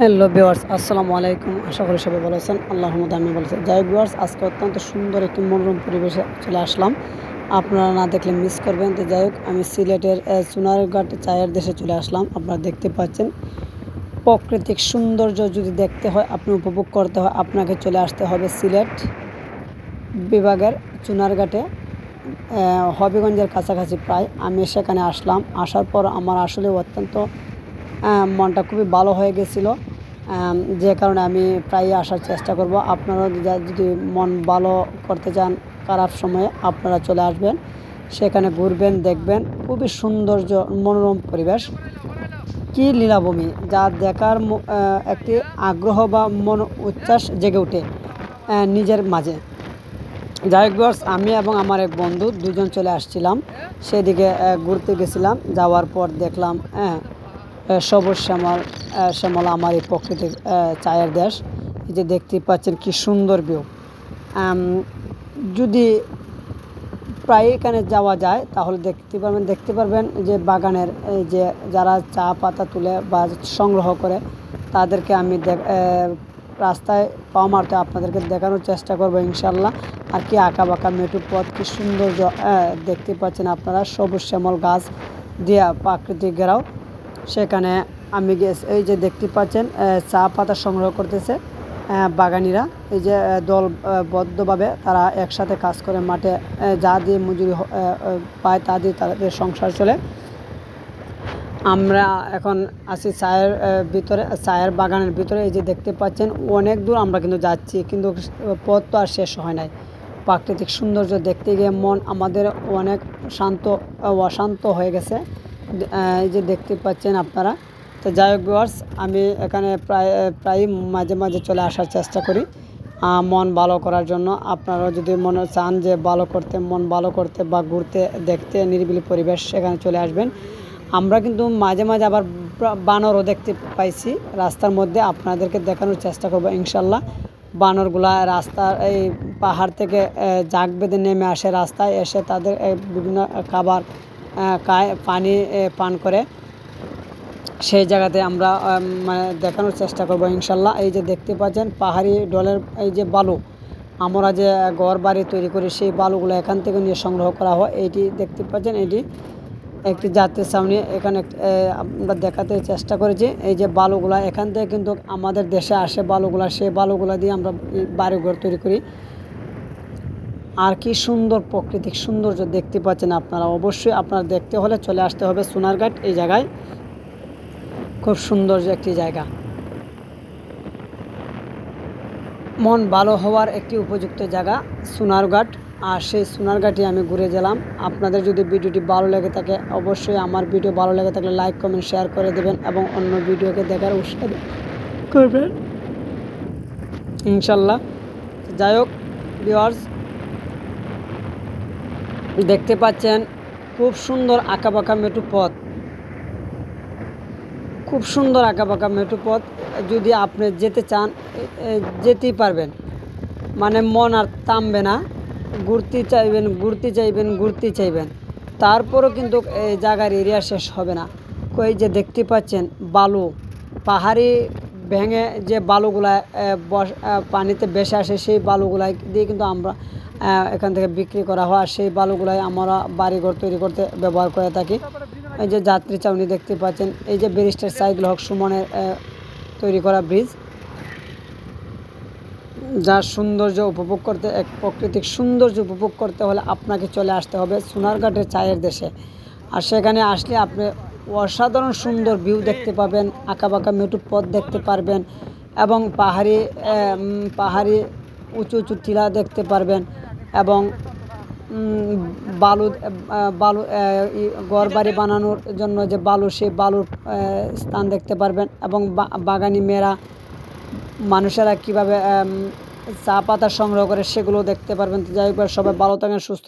Hello viewers আসসালামু আলাইকুম। আশা করি সবাই ভালো আছেন। আল্লাহ রহমতে আমি বলেছি যাই ভিওয়ার্স আজকে অত্যন্ত সুন্দর একটি মনোরম পরিবেশে চলে আসলাম। আপনারা না দেখলে মিস করবেন। তো যাই হোক আমি সিলেটের আহ, চুনারঘাট চায়ের দেশে চলে আসলাম। আপনারা দেখতে পাচ্ছেন প্রাকৃতিক সৌন্দর্য যদি দেখতে হয় আপনি উপভোগ করতে হয় আপনাকে চলে আসতে হবে সিলেট বিভাগের চুনারঘাটে হবিগঞ্জের কাছাকাছি প্রায়। আমি সেখানে আসলাম। আসার পর আমার আসলে অত্যন্ত মনটা খুবই ভালো হয়ে গেছিল। যে কারণে আমি প্রায় আসার চেষ্টা করব। আপনারা যদি মন ভালো করতে চান, খারাপ সময়ে আপনারা চলে আসবেন। সেখানে ঘুরবেন, দেখবেন। খুবই সৌন্দর্য, মনোরম পরিবেশ। কি লীলাভূমি? যা দেখার একটি আগ্রহ বা মন উচ্ছ্বাস জেগে ওঠে নিজের মাঝে। যাই হোক আমি এবং আমার এক বন্ধু দুজন চলে আসছিলাম। সেদিকে ঘুরতে গেছিলাম। যাওয়ার পর দেখলাম হ্যাঁ সবুজ শ্যামল শ্যামল আমার এই প্রকৃতির চায়ের দেশ। এই যে দেখতে পাচ্ছেন কি সুন্দর ভিউ যদি প্রায় এখানে যাওয়া যায়, তাহলে দেখতে পারবেন দেখতে পারবেন যে বাগানের যে যারা চা পাতা তুলে বা সংগ্রহ করে, তাদেরকে আমি রাস্তায় পাওয়া মারতে আপনাদেরকে দেখানোর চেষ্টা করব ইনশাল্লাহ। আর কি আঁকা বাঁকা মেটু পথ, কি সুন্দর দেখতে পাচ্ছেন আপনারা, সবুজ শ্যামল গাছ দিয়া প্রাকৃতিক ঘেরাও। সেখানে আমি এই যে দেখতে পাচ্ছেন চা পাতা সংগ্রহ করতেছে বাগানিরা। এই যে দলবদ্ধভাবে তারা একসাথে কাজ করে মাঠে যা দিয়ে মজুরি পায় তা দিয়ে তাদের সংসার চলে। আমরা এখন আছি চায়ের ভিতরে, চায়ের বাগানের ভিতরে, এই যে দেখতে পাচ্ছেন, অনেক দূর আমরা কিন্তু যাচ্ছি, কিন্তু পথ তো আর শেষ হয় নাই। প্রাকৃতিক সৌন্দর্য দেখতে গিয়ে মন আমাদের অনেক শান্ত অশান্ত হয়ে গেছে। এই যে দেখতে পাচ্ছেন আপনারা। তো যাই হোক ভিউয়ার্স আমি এখানে প্রায় প্রায় মাঝে মাঝে চলে আসার চেষ্টা করি মন ভালো করার জন্য। আপনারা যদি মনে চান যে ভালো করতে, মন ভালো করতে বা ঘুরতে, দেখতে নিরিবিলি পরিবেশ সেখানে চলে আসবেন। আমরা কিন্তু মাঝে মাঝে আবার বানরও দেখতে পাইছি। রাস্তার মধ্যে আপনাদেরকে দেখানোর চেষ্টা করব, ইনশাল্লাহ। বানরগুলা রাস্তার এই পাহাড় থেকে জাগ বেঁধে নেমে আসে রাস্তায়, এসে তাদের বিভিন্ন খাবার খায়, পানি পান করে। সেই জায়গাতে আমরা মানে দেখানোর চেষ্টা করব ইনশাল্লাহ। এই যে দেখতে পাচ্ছেন, পাহাড়ি ডলের এই যে বালু, আমরা যে ঘর বাড়ি তৈরি করি, সেই বালুগুলো এখান থেকে নিয়ে সংগ্রহ করা হয়। এইটি দেখতে পাচ্ছেন এটি একটি জাতের সামনে এখানে আমরা দেখাতে চেষ্টা করেছি, এই যে বালুগুলা। এখান থেকে কিন্তু আমাদের দেশে আসে বালুগুলা। সেই বালুগুলা দিয়ে আমরা এই বাড়ি ঘর তৈরি করি। আর কি সুন্দর প্রাকৃতিক সৌন্দর্য দেখতে পাচ্ছেন আপনারা। অবশ্যই আপনারা দেখতে হলে চলে আসতে হবে সোনারঘাট এই জায়গায়। খুব সুন্দর একটি জায়গা। মন ভালো হওয়ার একটি উপযুক্ত জায়গা সোনারঘাট। আর সেই সোনারঘাটে আমি ঘুরে গেলাম। আপনাদের যদি ভিডিওটি ভালো লেগে থাকে অবশ্যই আমার ভিডিও ভালো লেগে থাকলে লাইক কমেন্ট শেয়ার করে দেবেন এবং অন্য ভিডিওকে দেখার উৎসাহ করবেন। ইনশাল্লাহ। যাই হোক ভিওয়ার্স দেখতে পাচ্ছেন খুব সুন্দর আঁকাবাঁকা মেটু পথ। খুব সুন্দর আঁকাবাঁকা মেটু পথ। যদি আপনি যেতে চান যেতেই পারবেন। মানে মন আর থামবে না। ঘুরতে চাইবেন ঘুরতে চাইবেন ঘুরতে চাইবেন। তারপরও কিন্তু এই জায়গার এরিয়া শেষ হবে না। কই যে দেখতে পাচ্ছেন বালু। পাহাড়ি ভেঙে যে বালুগুলা বস পানিতে ভেসে আসে, সেই বালুগুলাই দিয়ে কিন্তু আমরা এখান থেকে বিক্রি করা হয়। সেই বালুগুলাই আমরা বাড়িঘর তৈরি করতে ব্যবহার করে থাকি। এই যে যাত্রী চাউনি দেখতে পাচ্ছেন, এই যে ব্যারিস্টার সাইদুল হক সুমনের তৈরি করা ব্রিজ। যার সৌন্দর্য উপভোগ করতে, এক প্রাকৃতিক সৌন্দর্য উপভোগ করতে হলে আপনাকে চলে আসতে হবে সোনারঘাটের চায়ের দেশে। আর সেখানে আসলে আপনি অসাধারণ সুন্দর ভিউ দেখতে পাবেন, আঁকাবাঁকা মেটু পথ দেখতে পারবেন এবং পাহাড়ি পাহাড়ি উঁচু উঁচু টিলা দেখতে পারবেন এবং বালু বালু ঘর বাড়ি বানানোর জন্য যে বালু, সেই বালুর স্থান দেখতে পারবেন এবং বাগানি মেয়েরা, মানুষেরা কীভাবে চা পাতা সংগ্রহ করে সেগুলো দেখতে পারবেন। যাই হোক সবাই ভালো থাকেন, সুস্থ